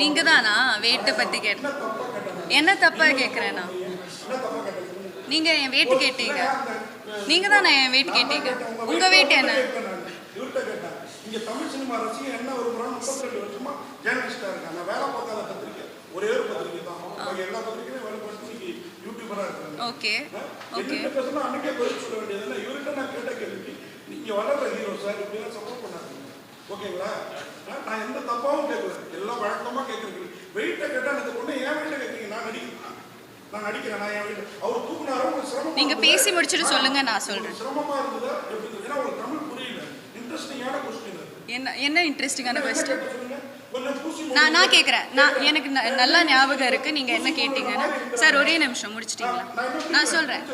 நீங்க தானா வெயிட்டை பத்தி கேட்ட என்ன தப்பா கேக்குறேனா? நீங்க என் வெயிட் கேட்டீங்க. நீங்க தானே என் வெயிட் கேட்டீங்க? உங்க வெயிட் என்ன? கேட்டேன் ஓகே ஓகே. நீங்க வளர்ற ஹீரோ சார் இப்படிலாம் சப்போர்ட் பண்ணாதீங்க. ஓகேங்களா? நான் எந்த தப்பாவும் கேட்கல. எல்லாம் வழக்கமா கேட்கறீங்க. வெயிட்ட கேட்டா எனக்கு பொண்ணு ஏன் வெயிட்ட கேட்கறீங்க. நான் நடிக்கிறேன் நான் நடிக்கிறேன் நான் என் வீட்டு அவர் தூக்குனாரோ? உங்களுக்கு சிரமமா நீங்க இருந்ததா? பேசி முடிச்சுட்டு சொல்லுங்க நான் சொல்றேன். உங்களுக்கு சிரமமா இருந்ததா? எப்படி? ஏன்னா உங்களுக்கு தமிழ் புரியல. இன்ட்ரெஸ்டிங்கான கொஸ்டின் என்ன என்ன இன்ட்ரெஸ்டிங்கான கொஸ்டின் நான் நான் கேட்குறேன். நான் எனக்கு நல்லா ஞாபகம் இருக்கு. நீங்க என்ன கேட்டீங்கன்னா. சார் ஒரே நிமிஷம் முடிச்சிட்டீங்களா? நான் சொல்றேன்.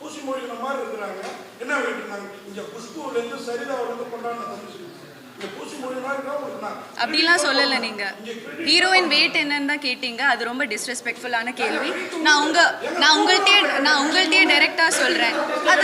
பூசி மொழிகிற மாதிரி இருக்கிறாங்க. என்ன வேண்டினாங்க இங்க குஷ்புல இருந்து சரிதாவில இருந்து கொண்டாடின தமிழ் அப்படிலாம் சொல்லல நீங்க. ஹீரோயின் வெயிட் என்னன்னு தான் கேட்டீங்க. அது ரொம்ப டிஸ்ரெஸ்பெக்ட்ஃபுல்லான கேள்வி. நான் உங்க நான் உங்கள்கிட்டயே நான் உங்கள்கிட்டயே டைரக்டா சொல்றேன். அது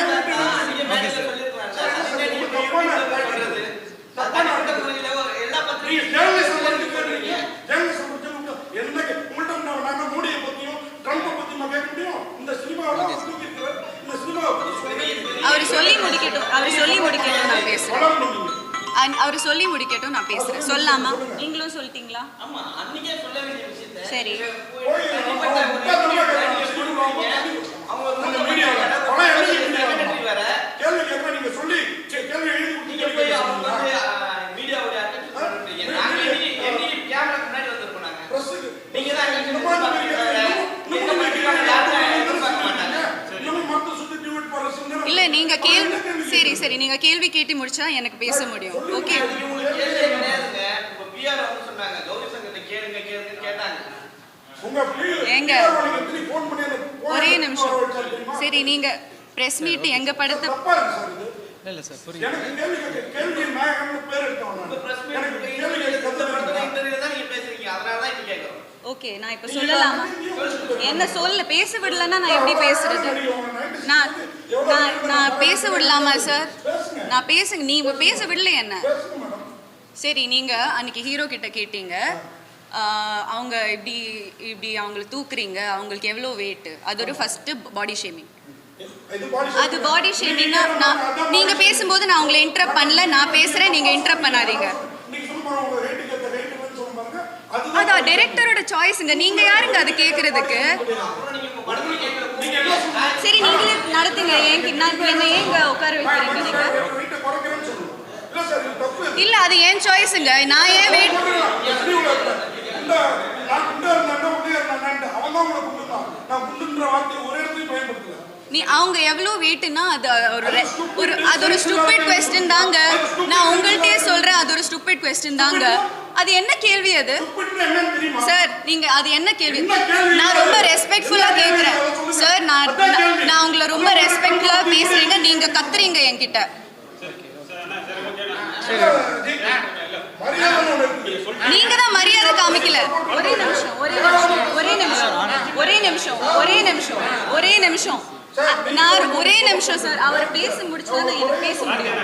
அவர் சொல்லி முடிக்கட்டும். அவர் சொல்லி முடிக்கட்டும் நான் அன்- அவர் சொல்லி முடிக்கட்டும் நான் பேசுறேன். சொல்லாமா? நீங்களும் சொல்லிட்டீங்களா? ஆமா அன்னைக்கே சொல்ல வேண்டிய விஷயத்தை. சரி. நீங்க தான் இல்ல நீங்க கேள்வி சரி சரி நீங்க கேள்வி கேட்டு முடிச்சா எனக்கு பேச முடியும். ஓகே phone ஒரே நிமிஷம்? சரி நீங்க பிரஸ் மீட் எங்க படத்தை. இல்லை சார் புரியுது. ஓகே நான் இப்ப சொல்லலாமா? என்ன சொல்ல பேச விடலன்னா நான் எப்படி பேசுறது? நான் நான் பேச விடலாமா சார் நான் பேசுங்க நீ பேச விடல என்ன? சரி நீங்க அன்னைக்கு ஹீரோ கிட்ட கேட்டீங்க. அவங்க இப்படி இப்படி அவங்கள தூக்குறீங்க அவங்களுக்கு எவ்வளோ வெயிட்டு அது ஒரு ஃபர்ஸ்ட் பாடி ஷேமிங் அது பாடி ஷேமிங்னா நான் நீங்க பேசும்போது நான் உங்களை இன்டரப்ட் பண்ணல நான் பேசுறேன் நீங்க இன்டரப்ட் பண்ணாதீங்க. அதுதான் அதான் டைரக்டரோட சாய்ஸுங்க நீங்க யாருங்க அது கேட்குறதுக்கு சரி நீங்களே நடத்துங்க. ஏன் நான் என்ன ஏங்க உட்கார வைக்கிறீங்க இல்ல அது ஏன் சாய்ஸுங்க நான் ஏன் வெயிட் நீ அவங்க எவ்வளோ வெயிட்னா அது ஒரு ஒரு அது ஒரு ஸ்டூபிட் கொஸ்டின் தாங்க. நான் உங்கள்கிட்டயே சொல்றேன் அது ஒரு ஸ்டூபிட் கொஸ்டின் தாங்க அது என்ன கேள்வி அது? சார் நீங்க அது என்ன கேள்வி? நான் ரொம்ப ரெஸ்பெக்ட்ஃபுல்லா கேக்குறேன் சார் நான் நான்- உங்களை ரொம்ப ரெஸ்பெக்ட்ஃபுல்லா பேசுறீங்க நீங்க கத்துறீங்க என்கிட்ட. நீங்க தான் மரியாதை காமிக்கல ஒரே நிமிஷம் ஒரே நிமிஷம் ஒரே நிமிஷம் ஒரே நிமிஷம் ஒரே நிமிஷம் ஒரே நிமிஷம் நான் ஒரே நிமிஷம் சார் அவர் பேச முடிச்சுதான் நான் எனக்கு பேச முடியும்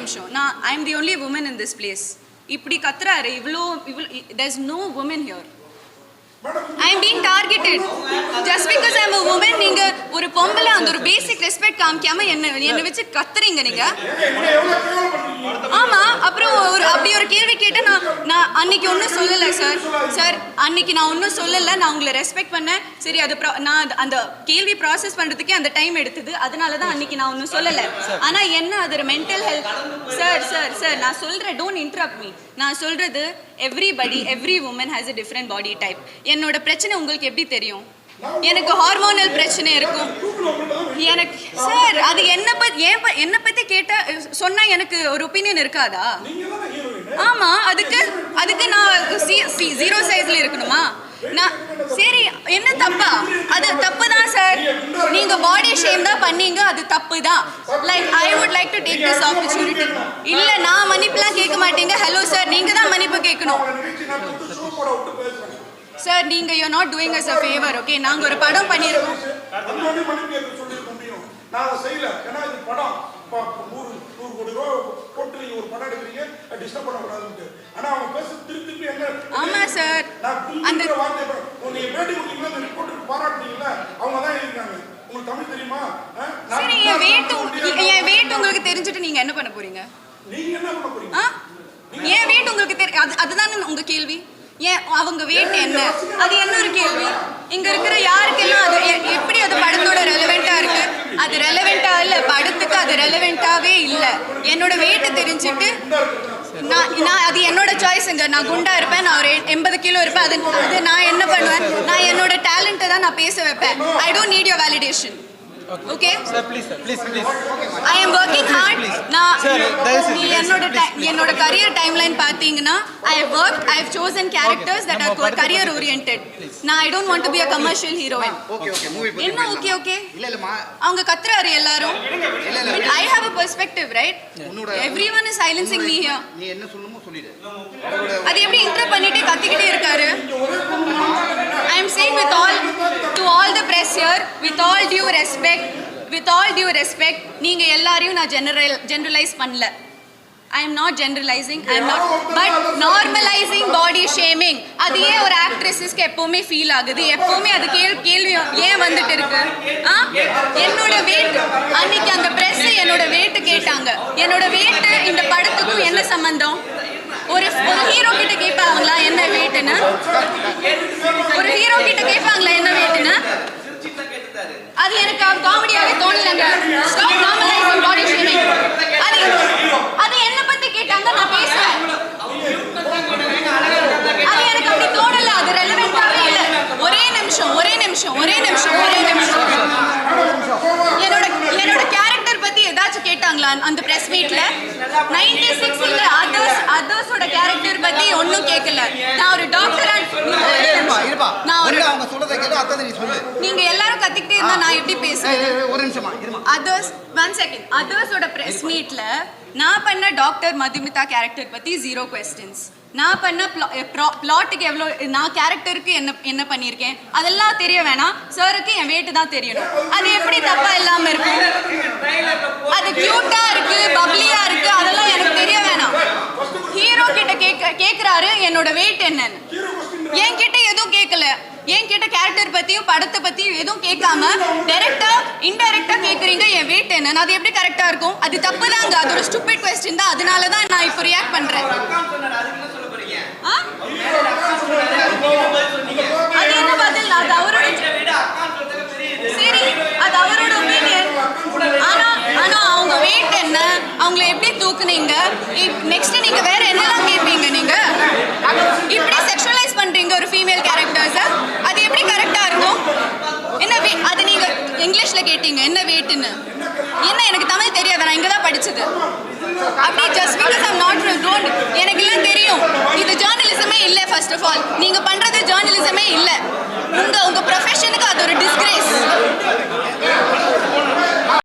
நிமிஷம். நான் I am the only woman in this place இப்படி கத்துறாரு இவ்வளோ இவ்வளோ there is no woman here I am being targeted just because I am a woman நீங்க ஒரு பொம்பளை அந்த ஒரு பேசிக் ரெஸ்பெக்ட் காமிக்காம என்ன என்ன வச்சு கத்துறீங்க நீங்க? ஆமா அப்புறம் ஒரு அப்படி ஒரு கேள்வி கேட்டு நான் நான் அன்னைக்கு ஒன்றும் சொல்லலை சார் சார் அன்னைக்கு நான் ஒன்றும் சொல்லலை. நான் உங்களை ரெஸ்பெக்ட் பண்ணேன். சரி அது நான் அந்த கேள்வி ப்ராசஸ் பண்ணுறதுக்கே அந்த டைம் எடுத்தது. அதனால தான் அன்னைக்கு நான் ஒன்றும் சொல்லலை. ஆனால் என்ன அது mental health sir sir sir நான் சொல்கிறேன் டோன்ட் இன்டரப்ட் மீ நான் சொல்கிறது everybody every woman has a different body type என்னோட பிரச்சனை உங்களுக்கு எப்படி தெரியும்? எனக்கு ஹார்மோனல் பிரச்சனை இருக்கும். எனக்கு சார் அது என்ன பத்தி ஏன் என்னை என்ன பத்தி கேட்டா சொன்னா எனக்கு ஒரு ஒப்பீனியன் இருக்காதா? ஆமாம் ஆமா அதுக்கு அதுக்கு நான் ஜீரோ சைஸ்ல இருக்கணுமா? நான் சரி என்ன தப்பா? அது தப்பு தான் சார் நீங்க பாடி ஷேம் தான் பண்ணீங்க அது தப்பு தான் like I would like to take this opportunity இல்ல நான் மன்னிப்புலாம் கேட்க மாட்டீங்க. ஹலோ சார் நீங்க தான் மன்னிப்பு கேட்கணும். சார் நீங்க you not doing as a favour okay நாங்க ஒரு படம். நான் அதை செய்யல. ஏன்னா இது படம். நூறு நூறு கோடி ரூபா போட்டு நீங்க ஒரு படம் எடுக்கிறீங்க. டிஸ்டர்ப் பண்ணக்கூடாதுன்ட்டு. ஆனா அவங்க பேச திருப்பி திருப்பி என்ன ஆமா சார் அந்த வார்த்தை நீங்க பேட்டி கொடுத்தீங்களா அந்த ரிப்போர்ட்டுக்கு பாராட்டுனீங்களா அவங்க தான் எழுதிருக்காங்க உங்களுக்கு தமிழ் தெரியுமா? ஆ? நான் சரி என் வெயிட் என் வெயிட் உங்களுக்கு தெரிஞ்சுட்டு நீங்க என்ன பண்ண போறீங்க? நீங்க என்ன பண்ண போறீங்க? ஆ? என் வெயிட் உங்களுக்கு தெரி அது அதுதானே உங்க கேள்வி? ஏன் அவங்க வேட் என்ன? அது என்ன ஒரு கேள்வி? இங்க இருக்கிற யாருக்கெல்லாம் அது எப்படி அது படத்தோட ரெலவெண்டா இருக்கு? அது ரெலவெண்டா இல்ல படத்துக்கு அது ரெலவெண்டாவே இல்ல. என்னோட வெயிட் தெரிஞ்சுட்டு நான் நான் அது என்னோட சாய்ஸுங்க நான் குண்டா இருப்பேன் நான் ஒரு எண்பது கிலோ இருப்பேன். அது அது நான் என்ன பண்ணுவேன்? நான் என்னோட டேலண்ட்டை தான் நான் பேச வைப்பேன். I don't need your validation okay sir please sir please please I am working hard நான் நீ please, என்னோட. என்னோட கரியர் டைம்லைன் பார்த்தீங்கன்னா I have work I have chosen characters that are career oriented நான் I don't want to be a commercial heroine okay okay movie என்ன? Okay okay இல்ல இல்லம்மா அவங்க கத்துறாரு எல்லாரும். இல்ல இல்ல but I have a perspective right everyone is silencing me here நீ என்ன சொல்லணுமோ சொல்லிடு. அது எப்படி இன்டர் பண்ணிட்டு கத்திக்கிட்டே இருக்காரு I am saying with all to all here with all due respect with all due respect நீங்கள் எல்லாரையும் நான் ஜெனரல் ஜென்ரலைஸ் பண்ணல. I am not generalising I am not but normalising body shaming அது ஏன் ஒரு ஆக்ட்ரஸஸ்க்கு எப்பவுமே ஃபீல் ஆகுது. எப்பவுமே அது கேள் கேள்வி ஏன் வந்துட்டு இருக்கு? ஆ? என்னோட வெயிட் அன்னைக்கு அந்த ப்ரெஸ்ஸு என்னோட வெயிட்டு கேட்டாங்க. என்னோட வெயிட்டு இந்த படத்துக்கும் என்ன சம்பந்தம்? ஒரு ஒரு ஹீரோ கிட்ட கேட்பாங்களா என்ன வெயிட்டுன்னு ஒரு ஹீரோ கிட்ட கேட்பாங்களா என்ன வெயிட்டுன்னு அது எனக்கு காமெடியாவே தோணலங்க. ஸ்டாப் நார்மலைசிங் பாடி ஷேமிங் அது அது என்ன பத்தி கேட்டாங்க நான் பேசுறேன். அது எனக்கு அப்படி தோணல அது ரெலவெண்டாவே இல்ல. ஒரே நிமிஷம் ஒரே நிமிஷம் ஒரே நிமிஷம் என்னோட என்னோட கேரக்டர் பத்தி ஏதாச்சும் கேட்டாங்களா அந்த பிரஸ் மீட்ல 96 சிக்ஸ்ல அதர்ஸ் அதர்ஸோட கேரக்டர் பத்தி ஒன்றும் கேட்கல நான் ஒரு டாக்டர் நான் ஒரு அவங்க சொல்றதை கேட்டு அத்தை நீ சொல்லு. நீங்க எல்லாரும் கத்திக்கிட்டே இருந்தா நான் எப்படி பேசுவேன் ஒரு நிமிஷமா அதர்ஸ் ஒன் செகண்ட் அதர்ஸோட பிரஸ் மீட்ல நான் பண்ண டாக்டர் மதுமிதா கேரக்டர் பத்தி ஜீரோ கொஸ்டின்ஸ் நான் பண்ண பிளாட்டுக்கு எவ்வளோ நான் கேரக்டருக்கு என்ன என்ன பண்ணியிருக்கேன்? அதெல்லாம் தெரிய வேணாம். சாருக்கு என் வேட்டு தான் தெரியணும். அது எப்படி தப்பா இல்லாம இருக்கும்? அது கியூட்டா இருக்கு பப்ளியா இருக்கு அதெல்லாம் எனக்கு தெரிய வேணாம். ஹீரோ கிட்ட கேட்க கேக்குறாரு என்னோட வெயிட் என்னன்னு. என்கிட்ட எதுவும் கேட்கல என்கிட்ட கேரக்டர் பத்தியும் படத்தை பத்தியும் எதுவும் கேட்காம டைரக்டா இன்டைரக்டா கேக்குறீங்க என் வெயிட் என்னன்னு. அது எப்படி கரெக்டா இருக்கும்? அது தப்பு தாங்க அது ஒரு ஸ்டூபிட் கொஸ்டின் தான். அதனால தான் நான் இப்போ ரியாக்ட் பண்றேன். அது என்ன பதில்? அது அவரோட சரி அது அவரோட ஒப்பீனியன் ஆனா ஆனா அவங்க வெயிட் என்ன? அவங்கள எப்படி தூக்குனீங்க? நெக்ஸ்ட் நீங்க வேற என்னலாம் கேட்பீங்க நீங்க? இப்படி செக்ஷுவலைஸ் பண்றீங்க ஒரு ஃபீமேல் கேரக்டர்ஸ் அது எப்படி கரெக்டா இருக்கும்? என்ன weight- அது நீங்க இங்கிலீஷ்ல கேட்டீங்க என்ன வெயிட்னு என்ன எனக்கு தமிழ் தெரியாது? நான் இங்கே தான் படித்தது அப்படி just because I'm not don't எனக்கு எல்லாம் தெரியும். இது ஜேர்னலிசமே இல்லை ஃபர்ஸ்ட் ஆஃப் ஆல் நீங்கள் பண்ணுறது ஜேர்னலிசமே இல்லை. உங்கள் உங்கள் ப்ரொஃபஷனுக்கு அது ஒரு டிஸ்கிரேஸ்